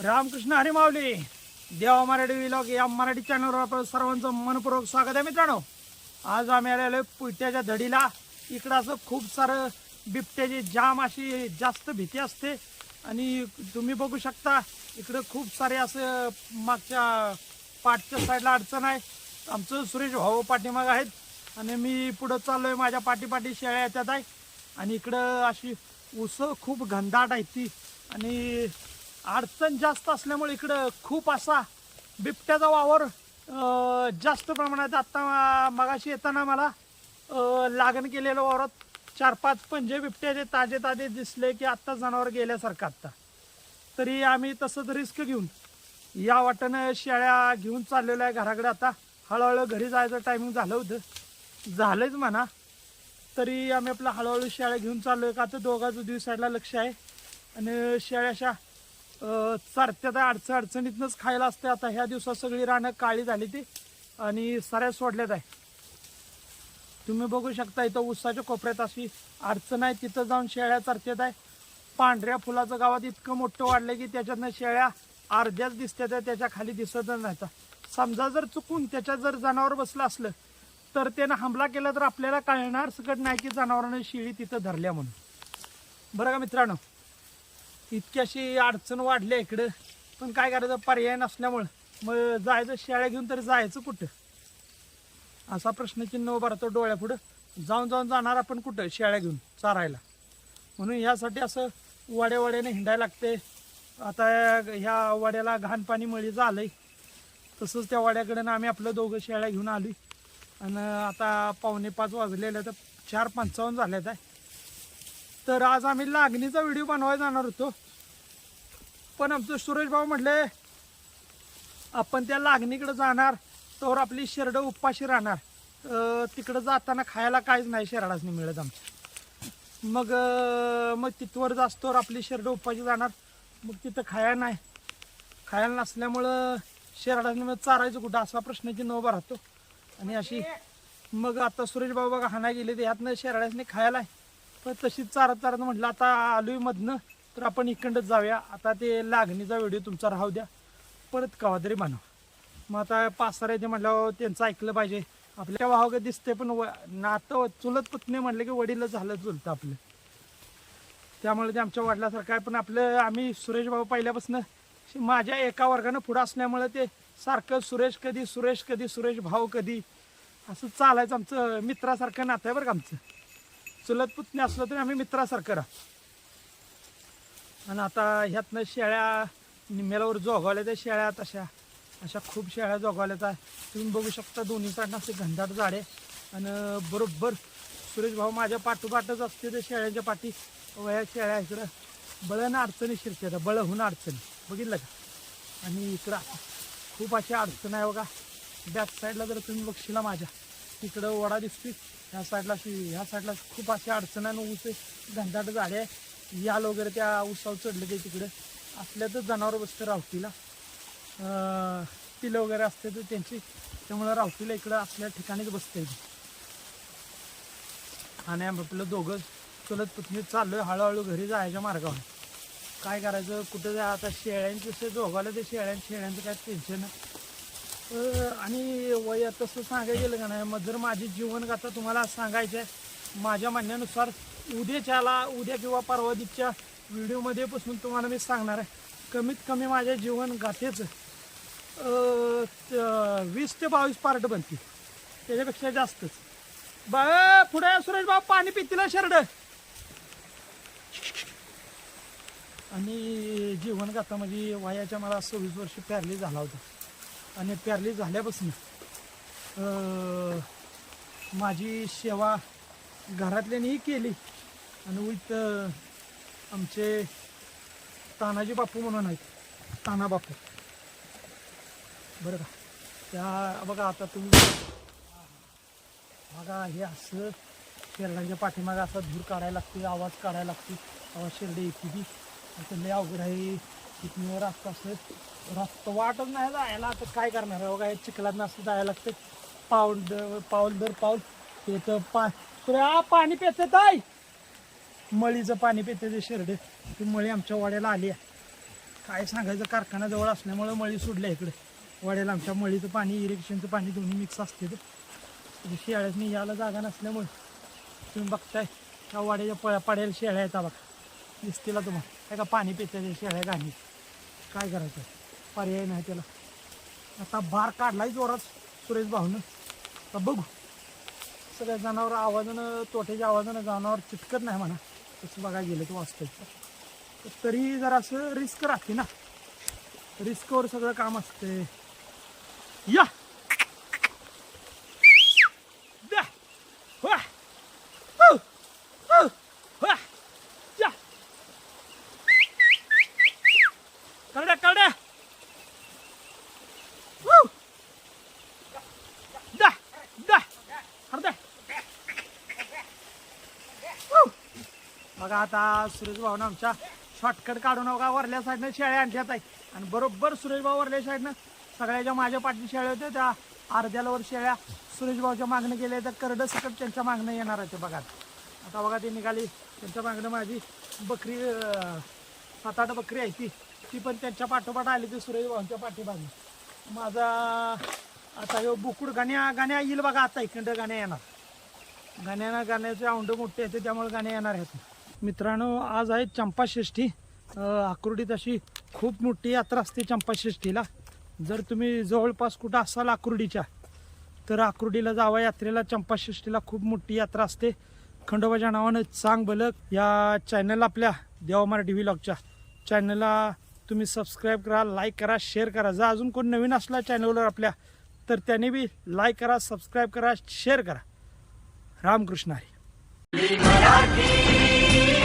रामकृष्ण हरिमावली देवा मराठी विलॉग या मराठी चॅनलवर आपलं सर्वांचं मनपूर्वक स्वागत आहे मित्रांनो. आज आम्ही आलेलो पुट्याच्या धडीला. इकडं असं खूप सारं बिबट्याची जाम अशी जास्त भीती असते. आणि तुम्ही बघू शकता इकडं खूप सारे असं मागच्या पाठच्या साईडला अडचण आहे. आमचं सुरेश भाऊ पाठीमाग आहेत. आणि मी पुढं चाललो आहे माझ्या पाठीपाठी शेळ्या येतात आहे. आणि इकडं अशी उसं खूप घनदाट आहे ती. आणि अडचण जास्त असल्यामुळे इकडं खूप असा बिबट्याचा वावर जास्त प्रमाणात आत्ता मगाशी येताना मला लागण केलेलं वावरात चार पाच पंजे बिबट्याचे ताजे ताजे दिसले की आत्ता जनावर गेल्यासारखं आत्ता. तरी आम्ही तसंच रिस्क घेऊन या वाटेनं शेळ्या घेऊन चाललेलो आहे घराकडे आता. हळूहळू घरी जायचं टायमिंग झालं होतं. झालंच म्हणा. तरी आम्ही आपलं हळूहळू शेळ्या घेऊन चाललो आहे का? तर दोघांचं दिवसाला लक्ष आहे. आणि शेळ्या अशा चरत्या त्या आहे, अडचण अडचणीतनंच खायला असते. आता ह्या दिवसात सगळी रानं काळी झाली ती आणि सऱ्या सोडल्यात आहे. तुम्ही बघू शकता इथं उसाच्या कोपऱ्यात अशी अडचण आहे. तिथं जाऊन शेळ्या चरत्यात आहे. पांढऱ्या फुलाचं गावात इतकं मोठं वाढलं की त्याच्यातनं शेळ्या अर्ध्याच दिसतात आहे, त्याच्याखाली दिसतच नाही समजा जर चुकून त्याच्यात जर जनावर बसलं असलं तर त्यानं हमला केला तर आपल्याला कळणार सकट नाही की जनावरांनी शिळी तिथं धरल्या म्हणून. बरं का मित्रांनो? इतकी अशी अडचण वाढली आहे इकडं. पण काय करायचं पर्याय नसल्यामुळं. मग जायचं शेळ्या घेऊन तर जायचं कुठं? असा प्रश्नचिन्ह उभा राहतो डोळ्यापुढं. जाऊन जाऊन जाणार आपण कुठं? शेळ्या घेऊन चारायला. म्हणून ह्यासाठी असं वाड्या वाड्याने हिंडायला लागते आता ह्या वाड्याला घाण पाणी मळी झालंय. तसंच त्या वाड्याकडे आम्ही आपलं दोघं शेळ्या घेऊन आली आणि आता पावणे पाच वाजलेले तर चार पंचावन्न झाल्यात आहे. तर आज आम्ही लागणीचा व्हिडिओ बनवायला जाणार होतो. पण आमचं सुरेश भाऊ म्हटले आपण त्या लागणीकडे जाणार तर आपली शेरडं उपाशी राहणार. अं, तिकडं जाताना खायला काहीच नाही शेरडासनी मिळत आमच्या मग मग तिथवर जास्तवर आपली शेरडं उपाशी जाणार. मग तिथं खायला नाही. खायला नसल्यामुळं शेरडासनी मग चारायचं कुठं? असा प्रश्नाची उभा राहतो. आणि अशी मग आता सुरेश भाऊ बघा हाना गेले ते ह्यातनं शेरडासनी खायला आहे पण तशीच चारत चारत म्हटलं आता आलोय मधनं तर आपण इकडंच जाऊया. आता ते लागणीचा व्हिडिओ तुमचा राहू द्या. परत कवा तरी बनव. मग आता पासार येते म्हटल्यावर त्यांचं ऐकलं पाहिजे. आपल्या वाहक दिसते पण व नातं चुलत पत्नी म्हटलं की वडील झालं चुलतं आपलं. त्यामुळे ते आमच्या वडिलासारखं आहे पण आपलं आम्ही सुरेश भाऊ पहिल्यापासून माझ्या एका वर्गानं पुढं असल्यामुळे ते सारखं सुरेश कधी सुरेश कधी सुरेश भाऊ कधी असं चालायचं आमचं मित्रासारखं नातं आहे बरं का आमचं. चुलत पुतणे असलो तरी आम्ही मित्रासारखं राहतो आणि आता ह्यातनं शेळ्या निम्म्यालावर जोगवल्या त्या शेळ्या तशा. अशा खूप शेळ्या जोगवल्यात. आहेत तुम्ही बघू शकता दोन्ही साईडनं असे घनदाट झाडे. आणि बरोबर सुरेश भाऊ माझ्या पाठोपाठच असते त्या शेळ्यांच्या पाठी. वया शेळ्या इकडं बळण अडचणी शिरते बळहून अडचणी. बघितलं का? आणि इकडं खूप अशी अडचण आहे बघा. बॅक साईडला जर तुम्ही बघशीला माझ्या तिकडं वडा दिसते ह्या साईडला अशी ह्या साईडला खूप अशी अडचण आहे आणि ऊस घनदाट झाडे आहे याल वगैरे त्या उसावर चढले ते तिकडे. असल्यातच जनावर बसते रावतीला. पिलं वगैरे असते तर त्यांची. त्यामुळं रावतीला इकडं असल्या ठिकाणीच बसते आणि आम्ही आपलं दोघं चलत पुतणी चाललोय हळूहळू घरी जायच्या मार्गावर. काय करायचं? कुठं जा आता शेळ्यांचे दोघाला ते शेळ्यां शेळ्यांचं काय टेन्शन आणि वय तसं सांगायला गेलं का नाही मग जर माझी जीवनगाथा तुम्हाला सांगायचं आहे माझ्या म्हणण्यानुसार उद्याच्याला उद्या किंवा परवादीच्या व्हिडिओमध्ये पासून तुम्हाला मी सांगणार आहे कमीत कमी माझ्या जीवनगाथेचं वीस ते बावीस पार्ट बनतील. त्याच्यापेक्षा जास्तच. बा पुढे सुरेश बाबा पाणी पितील शरड. आणि जीवनगाथा म्हणजे वयाच्या मला सव्वीस वर्ष पॅरली झाला होता. आणि प्यारली झाल्यापासून माझी सेवा घरातल्यानीही केली. आणि विथ आमचे तानाजी बापू म्हणून आहेत. ताना बापू. बरं का? त्या बघा आता तुम्ही. बघा हे असं शेरडांच्या पाठीमागे असा धूर काढायला लागते आवाज काढायला लागते आवाज शेरडे येते ती. आता लय अवघड आहे. तिथून रस्ता असं रस्ता वाटत नाही जायला. आता काय करणार आहे? बघा हे चिखलात असं जायला लागतं पाऊल दर पाऊल दर पाऊल. येतं पा तुला पाणी पेते ताय मळीचं पाणी पेते ते शेरडे. ती मळी आमच्या वाड्याला आली आहे. काय सांगायचं? कारखाना जवळ असल्यामुळं मळी सोडल्या इकडे. वाड्याला आमच्या मळीचं पाणी इरिगेशनचं पाणी दोन्ही मिक्स असते तर शेळ्यासनी यायला जागा नसल्यामुळे. तुम्ही बघताय त्या वाड्याच्या पळ्या पड्याला शेळ्या येतात बघा. दिसतील तुम्हाला. काय का पाणी पित्या शेळ्या गाणी. काय करायचं? पर्याय नाही त्याला. आता बार काढलाय जोरात सुरेश भाऊनं. आता बघू. सगळ्या जनावर आवाजानं तोट्याच्या आवाजानं जनावर चिटकत नाही म्हणा. तसं बघा गेलं तर वाचतंय. तरी जरा असं रिस्क राहते ना. रिस्कवर सगळं काम असते या द्या. वा. हु. हु. वा. या. करड्या करड्या हु. द्या. द्या. अरे द्या. हु. बघा आता सुरेश भाऊनं आमच्या शॉर्टकट काढून बघा वरल्या साईडनं शेळ्या आणल्यात आहे आणि बरोबर सुरेश भाऊ वरल्या साईडनं सगळ्या ज्या माझ्या पाठी शेळ्या होत्या त्या अर्ध्याला वर शेळ्या सुरेश भाऊच्या मागणं गेल्या तर करडं सकट त्यांच्या मागणं येणार आहे ते बघा. आता बघा ती निघाली. त्यांच्या मागणं माझी बकरी सात आठ बकरी आहे ती. ती पण त्यांच्या पाठोपाठ आली ती सुरेश भाऊंच्या पाठीमागे. माझा आता ह्यो बुकुड गाण्या गाण्या येईल बघा आता. इकडं गाण्या येणार. गाण्यानं गाण्याचे औंड मोठे येते त्यामुळे गाणे येणार आहेत. मित्रांनो आज आहे चंपाषष्ठी. आकुर्डीत अशी खूप मोठी यात्रा असते चंपाषष्ठीला. जर तुम्ही जवळपास कुठं असाल आकुर्डीच्या तर आकुर्डीला जावा. यात्रेला चंपाषष्ठीला खूप मोठी यात्रा असते. खंडोबाच्या नावानं चांग बलक या चॅनल आपल्या देवा मराठी व्लॉगच्या चॅनलला तुम्ही सबस्क्राईब करा लाईक करा शेअर करा. जर अजून कोण नवीन असला चॅनलवर आपल्या तर त्याने बी लाईक करा सबस्क्राईब करा शेअर करा. रामकृष्ण हरी. Thank you.